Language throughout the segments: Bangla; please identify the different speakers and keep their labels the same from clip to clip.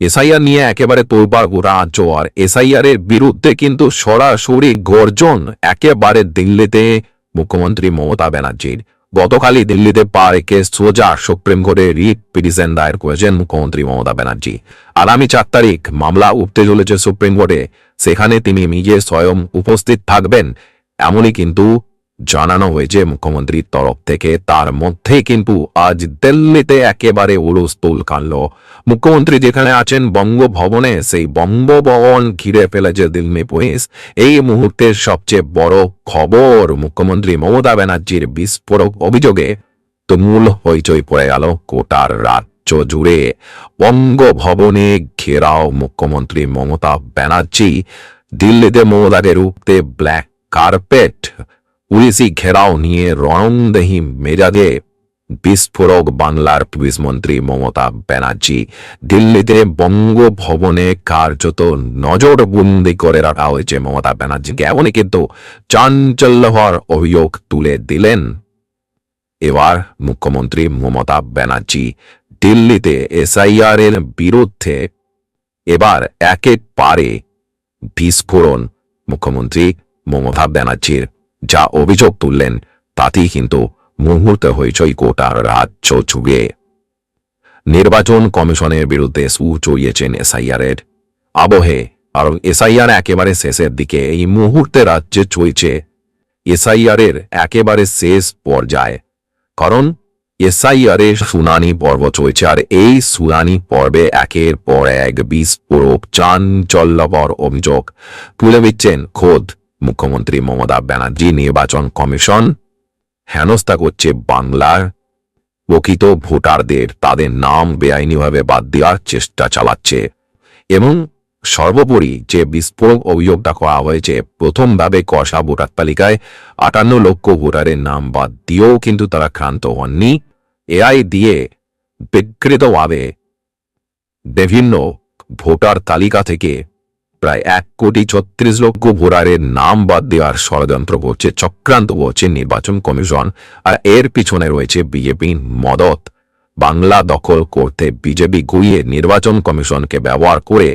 Speaker 1: এসআইআর নিয়ে একেবারে গোটা রাজ্য আর এসআইআর এর বিরুদ্ধে কিন্তু সরাসরি গর্জন একেবারে দিল্লিতে মুখ্যমন্ত্রী মমতা ব্যানার্জির। গতকালই দিল্লিতে পা রেখে সোজা সুপ্রিম কোর্টে রিট পিটিশন দায়ের করেছেন মুখ্যমন্ত্রী মমতা ব্যানার্জি। আগামী চার তারিখ মামলা উঠতে চলেছে সুপ্রিম কোর্টে। সেখানে তিনি নিজে স্বয়ং উপস্থিত থাকবেন। এমনই কিন্তু জানানো হয়েছে মুখ্যমন্ত্রীর তরফ থেকে। তার মধ্যে কিন্তু আজ দিল্লিতে একেবারে উলুস্তুল কানল মুখ্যমন্ত্রী যেখানে আছেন বঙ্গভবনে, সেই বঙ্গভবন ঘিরে ফেলেছে দিল্লি পুলিশ। এই মুহূর্তের সবচেয়ে বড় খবর মুখ্যমন্ত্রী মমতা ব্যানার্জির বিস্ফোরক অভিযোগে তুমুল হইচই পড়ে গেল কোটার রাজ্য জুড়ে। বঙ্গভবনে ঘেরাও মুখ্যমন্ত্রী মমতা ব্যানার্জি। দিল্লিতে মমতাকে রুখতে ব্ল্যাক কার্পেট। পুলিশি ঘেরাও নিয়ে রণংদেহী মেজাজে বিস্ফোরক বাংলার পুলিশ মন্ত্রী মমতা ব্যানার্জি। দিল্লিতে বঙ্গভবনে কার্যত নজরবন্দি করে রাখা হয়েছে মমতা ব্যানার্জিকে। এমনই কিন্তু চাঞ্চল্য হওয়ার অভিযোগ তুলে দিলেন এবার মুখ্যমন্ত্রী মমতা ব্যানার্জি। দিল্লিতে এসআইআর এর বিরুদ্ধে এবার একে পারে বিস্ফোরণ। মুখ্যমন্ত্রী মমতা ব্যানার্জির যা অভিযোগ তুললেন, তাতেই কিন্তু মুহূর্তে হইচই গোটা রাজ্য জুড়ে। নির্বাচন কমিশনের বিরুদ্ধে সু চড়িয়েছেন এসআইআর এর আবহে আর এসআইআর একেবারে শেষের দিকে, এই মুহূর্তে রাজ্যে চলছে এসআইআর এর একেবারে শেষ পর্যায়ে। কারণ এসআইআর এর শুনানি পর্ব চলছে, আর এই শুনানি পর্বে একের পর এক বিস্ফোরক, চাঞ্চল্যকর অভিযোগ তুলে দিচ্ছেন খোদ মুখ্যমন্ত্রী মমতা ব্যানার্জি নির্বাচন কমিশন হেনস্থা করছে বাংলার প্রকৃত ভোটারদের। তাদের নাম বেআইনিভাবে বাদ দেওয়ার চেষ্টা চালাচ্ছে। এবং সর্বোপরি যে বিস্ফোরক অভিযোগটা করা হয়েছে, প্রথমভাবে কষা ভোটার তালিকায় আটান্ন লক্ষ ভোটারের নাম বাদ দিয়েও কিন্তু তারা ক্রান্ত হননি। এআই দিয়ে বিকৃতভাবে বিভিন্ন ভোটার তালিকা থেকে প্রায় এক কোটি ছত্রিশ লক্ষ ভোটারের নাম বাদ দেওয়ার ষড়যন্ত্র করছে, চক্রান্ত করছে নির্বাচন কমিশন আর এর পিছনে রয়েছে বিজেপির মদত। বাংলা দখল করতে বিজেপি গুইয়ে নির্বাচন কমিশনকে ব্যবহার করে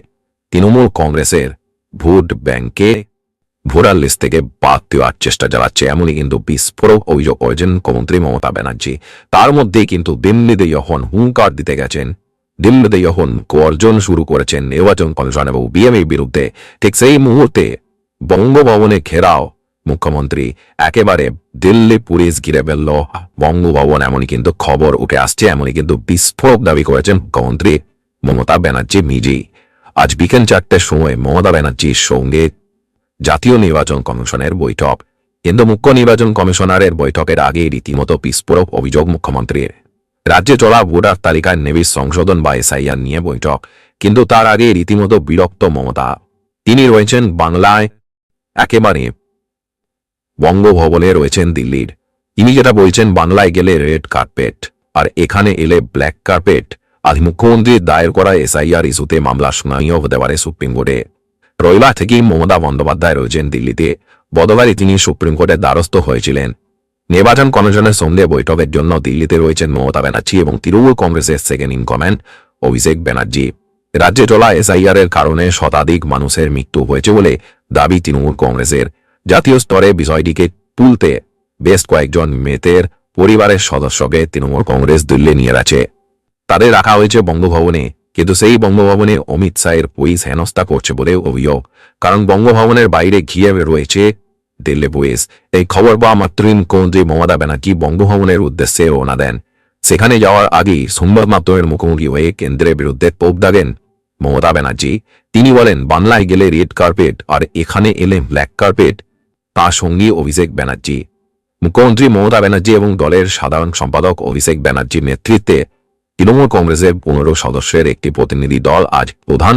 Speaker 1: তৃণমূল কংগ্রেসের ভোট ব্যাংকে ভোটার লিস্ট থেকে বাদ দেওয়ার চেষ্টা চালাচ্ছে। এমনই কিন্তু বিস্ফোরক অভিযোগ করেছেন মুখ্যমন্ত্রী মমতা ব্যানার্জি। তার মধ্যেই কিন্তু দিল্লিতে যখন হুঙ্কার দিতে গেছেন দিল্লিতে যখন গর্জন শুরু করেছেন নির্বাচন কমিশন এবং বিএমএর বিরুদ্ধে ঠিক সেই মুহূর্তে বঙ্গভবনে ঘেরাও। মুখ্যমন্ত্রী একেবারে দিল্লি পুলিশ ঘিরে ফেলল। বঙ্গভবন এমনই কিন্তু খবর উঠে আসছে, এমনই কিন্তু বিস্ফোরক দাবি করেছেন মুখ্যমন্ত্রী মমতা ব্যানার্জি নিজেই। আজ বিকেল চারটের সময় মমতা ব্যানার্জির সঙ্গে জাতীয় নির্বাচন কমিশনের বৈঠক। কিন্তু মুখ্য নির্বাচন কমিশনারের বৈঠকের আগে রীতিমতো বিস্ফোরক অভিযোগ মুখ্যমন্ত্রীর। রাজ্যে চলা ভোটার তালিকায় নেবিস সংশোধন বা এসআইআর নিয়ে বৈঠক। কিন্তু তার আগে রীতিমতো বিরক্ত মমতা। তিনি রয়েছেন বাংলায় একেবারে বঙ্গভবনে রয়েছেন দিল্লির। তিনি যেটা বলছেন, বাংলায় গেলে রেড কার্পেট, আর এখানে এলে ব্ল্যাক কার্পেট। আজ মুখ্যমন্ত্রীর দায়ের করা এসআইআর ইস্যুতে মামলা শুনানিও হতে পারে সুপ্রিম কোর্টে। রবিবার থেকেই মমতা বন্দ্যোপাধ্যায় রয়েছেন দিল্লিতে। বদবারই তিনি সুপ্রিম কোর্টের দ্বারস্থ হয়েছিলেন। নির্বাচন কমিশনের সঙ্গে বৈঠকের জন্য দিল্লিতে রয়েছেন মমতা ব্যানার্জি এবং তৃণমূল কংগ্রেসের second in command Abhishek Banerjee. রাজ্যে চলা এসআইআর এর কারণে শতাধিক মানুষের মৃত্যু হয়েছে বলে দাবি তৃণমূল কংগ্রেসের। জাতীয় স্তরে বিষয়টিকে তুলতে বেশ কয়েকজন মেতের পরিবারের সদস্যকে তৃণমূল কংগ্রেস দিল্লি নিয়ে গেছে। তাদের রাখা হয়েছে বঙ্গভবনে, কিন্তু সেই বঙ্গভবনে অমিত শাহের পুলিশ হেনস্থা করছে বলে অভিযোগ। কারণ বঙ্গভবনের বাইরে ঘিরে রয়েছে দিল্লি পুলিশ। এই খবর মাত্রই মুখ্যমন্ত্রী মমতা ব্যানার্জি বঙ্গভবনের উদ্দেশ্যে রওনা দেন। সেখানে যাওয়ার আগেই সংবাদ মাধ্যমের মুখোমুখি হয়ে কেন্দ্রের বিরুদ্ধে তোপ দাগেন মমতা ব্যানার্জি। তিনি বলেন, বাংলায় গেলে রেড কার্পেট আর এখানে এলে ব্ল্যাক কার্পেট। তাঁর সঙ্গী অভিষেক ব্যানার্জি। মুখ্যমন্ত্রী মমতা ব্যানার্জি এবং দলের সাধারণ সম্পাদক অভিষেক ব্যানার্জির নেতৃত্বে তৃণমূল কংগ্রেসের পনেরো সদস্যের একটি প্রতিনিধি দল আজ প্রধান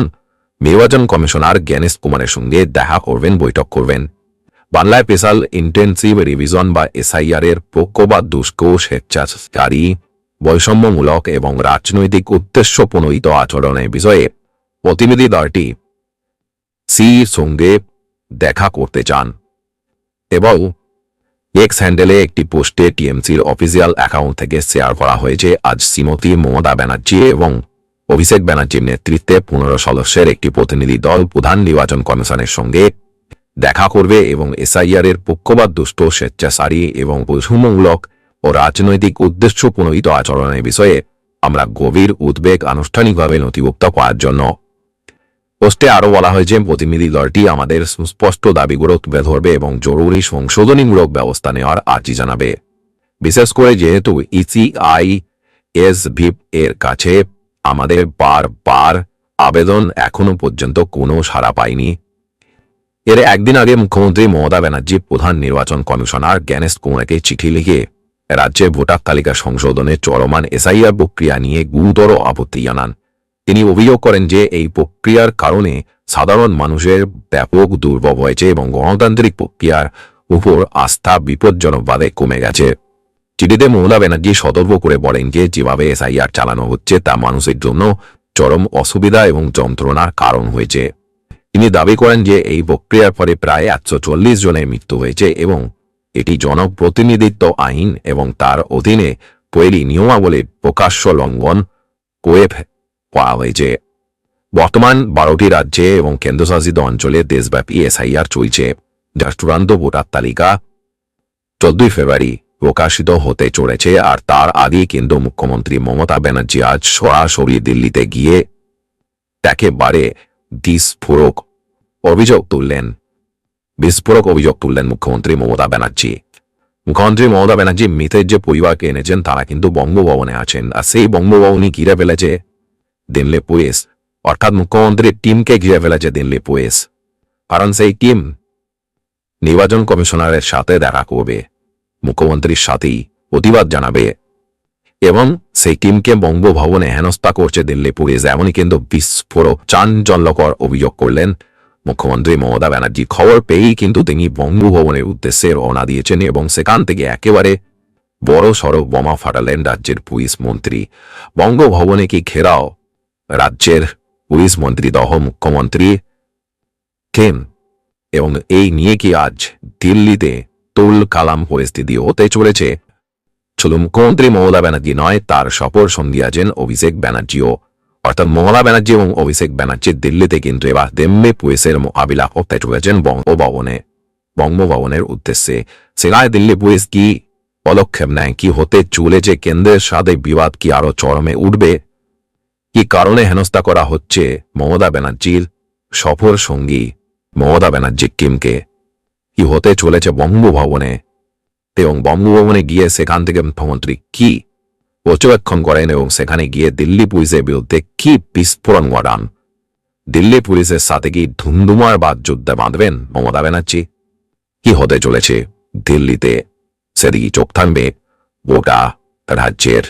Speaker 1: নির্বাচন কমিশনার জ্ঞানেশ কুমারের সঙ্গে দেখা করবেন, বৈঠক করবেন। বাংলায় স্পেশাল ইন্টেন্সিভ রিভিশন বা এসআইআর এর পক্ষ বা দুষ্ক স্বেচ্ছাচারী, বৈষম্যমূলক এবং রাজনৈতিক উদ্দেশ্য প্রণোদিত আচরণের বিষয়ে প্রতিনিধি দলটি সির সঙ্গে দেখা করতে চান এবং এক্স হ্যান্ডেলে একটি পোস্টে টিএমসির অফিসিয়াল অ্যাকাউন্ট থেকে শেয়ার করা হয়েছে। আজ শ্রীমতী মমতা ব্যানার্জি এবং অভিষেক ব্যানার্জির নেতৃত্বে পনেরো সদস্যের একটি প্রতিনিধি দল প্রধান নির্বাচন কমিশনের সঙ্গে দেখা করবে এবং এসআইআর এর পক্ষপাত দুষ্ট স্বেচ্ছাসারী এবং বৈষম্যমূলক ও রাজনৈতিক উদ্দেশ্য প্রণোদিত আচরণের বিষয়ে আমরা গভীর উদ্বেগ আনুষ্ঠানিকভাবে নথিভুক্ত করার জন্য। পোস্টে আরও বলা হয়েছে প্রতিনিধি দলটি আমাদের সুস্পষ্ট দাবিগুলো তুলে ধরবে এবং জরুরি সংশোধনীমূলক ব্যবস্থা নেওয়ার আর্জি জানাবে। বিশেষ করে যেহেতু ইসিআই এস ভিপ এর কাছে আমাদের বারবার আবেদন এখনও পর্যন্ত কোনো সাড়া পায়নি। এর একদিন আগে মুখ্যমন্ত্রী মমতা ব্যানার্জি প্রধান নির্বাচন কমিশনার জ্ঞানেশ কুমারকে চিঠি লিখে রাজ্যে ভোটার তালিকা সংশোধনের চলমান এসআইআর প্রক্রিয়া নিয়ে গুরুতর আপত্তি জানান। তিনি অভিযোগ করেন যে এই প্রক্রিয়ার কারণে সাধারণ মানুষের ব্যাপক দুর্ভোগ হয়েছে এবং গণতান্ত্রিক প্রক্রিয়ার উপর আস্থা বিপজ্জনকভাবে কমে গেছে। চিঠিতে মমতা ব্যানার্জি সতর্ক করে বলেন যে যেভাবে এসআইআর চালানো হচ্ছে তা মানুষের জন্য চরম অসুবিধা এবং যন্ত্রণার কারণ হয়েছে। তিনি দাবি করেন যে এই প্রক্রিয়ার ফলে প্রায় একশো চল্লিশ জনের মৃত্যু হয়েছে এবং এটি জনপ্রতিনিধিত্ব আইন এবং তার অধীনে তৈরি নিয়মাবলীর প্রকাশ্য লঙ্ঘন করে করা হয়েছে। বর্তমান বারোটি রাজ্যে এবং কেন্দ্রশাসিত অঞ্চলে দেশব্যাপী এসআইআর চলছে, যার চূড়ান্ত ভোটার তালিকা চোদ্দই ফেব্রুয়ারি প্রকাশিত হতে চলেছে আর তার আগে কিন্তু মুখ্যমন্ত্রী মমতা ব্যানার্জি আজ সরাসরি দিল্লিতে গিয়ে তাকে একেবারে বিস্ফোরক অভিযোগ তুললেন। বিস্ফোরক অভিযোগ তুললেন মুখ্যমন্ত্রী মমতা ব্যানার্জি। মুখ্যমন্ত্রী মমতা ব্যানার্জি মৃতের যে পরিবারকে এনেছেন, তারা কিন্তু বঙ্গভবনে আছেন। আর সেই বঙ্গভবনই ঘিরে ফেলেছে দিল্লি পুলিশ। অর্থাৎ মুখ্যমন্ত্রীর টিমকে ঘিরে ফেলেছে দিল্লি পুলিশ। কারণ সেই টিম নির্বাচন কমিশনারের সাথে দেখা করবে, মুখ্যমন্ত্রীর সাথেই প্রতিবাদ জানাবে। এবং সেই টিমকে বঙ্গভবনে হেনস্থা করছে দিল্লি পুলিশ। এমনই কিন্তু বিস্ফোরক, চাঞ্চল্যকর অভিযোগ করলেন মুখ্যমন্ত্রী মমতা ব্যানার্জি খবর পেয়েই কিন্তু তিনি বঙ্গভবনের উদ্দেশ্যে রওনা দিয়েছেন এবং সেখান থেকে একেবারে বড় সড়ক বোমা ফাটালেন রাজ্যের পুলিশ মন্ত্রী। বঙ্গভবনে কি ঘেরাও? রাজ্যের পুলিশ মন্ত্রী দহ মুখ্যমন্ত্রী কেন? এবং এই নিয়ে কি আজ দিল্লিতে তুল কালাম পরিস্থিতি হতে চলেছে? শুধু মুখ্যমন্ত্রী মমতা ব্যানার্জি নয়, তার সপর সঙ্গী আছেন অভিষেক ব্যানার্জিও অর্থাৎ মমতা ব্যানার্জি এবং অভিষেক ব্যানার্জি দিল্লিতে কিন্তু এবার দেম্বে পুলিশের মোকাবিলা করতে চলেছেন বঙ্গভবনে। বঙ্গভবনের উদ্দেশ্যে সেখানে দিল্লি পুলিশ কি পদক্ষেপ নেয়, কি হতে চলেছে, কেন্দ্রের সাথে বিবাদ কি আরও চরমে উঠবে, কি কারণে হেনস্থা করা হচ্ছে মমতা ব্যানার্জির সফর সঙ্গী মমতা ব্যানার্জি কিমকে, কি হতে চলেছে বঙ্গভবনে? এবং বঙ্গভবনে গিয়ে সেখান থেকে মুখ্যমন্ত্রী কি পর্যবেক্ষণ করেন এবং সেখানে গিয়ে দিল্লি পুলিশের বিরুদ্ধে কি বিস্ফোরণ ঘটান। দিল্লি পুলিশের সাথে কি ধুমধুমার বাদ যুদ্ধে বাঁধবেন মমতা ব্যানার্জি? কি হতে চলেছে দিল্লিতে? সেদিকে চোখ থাকবে গোটা রাজ্যের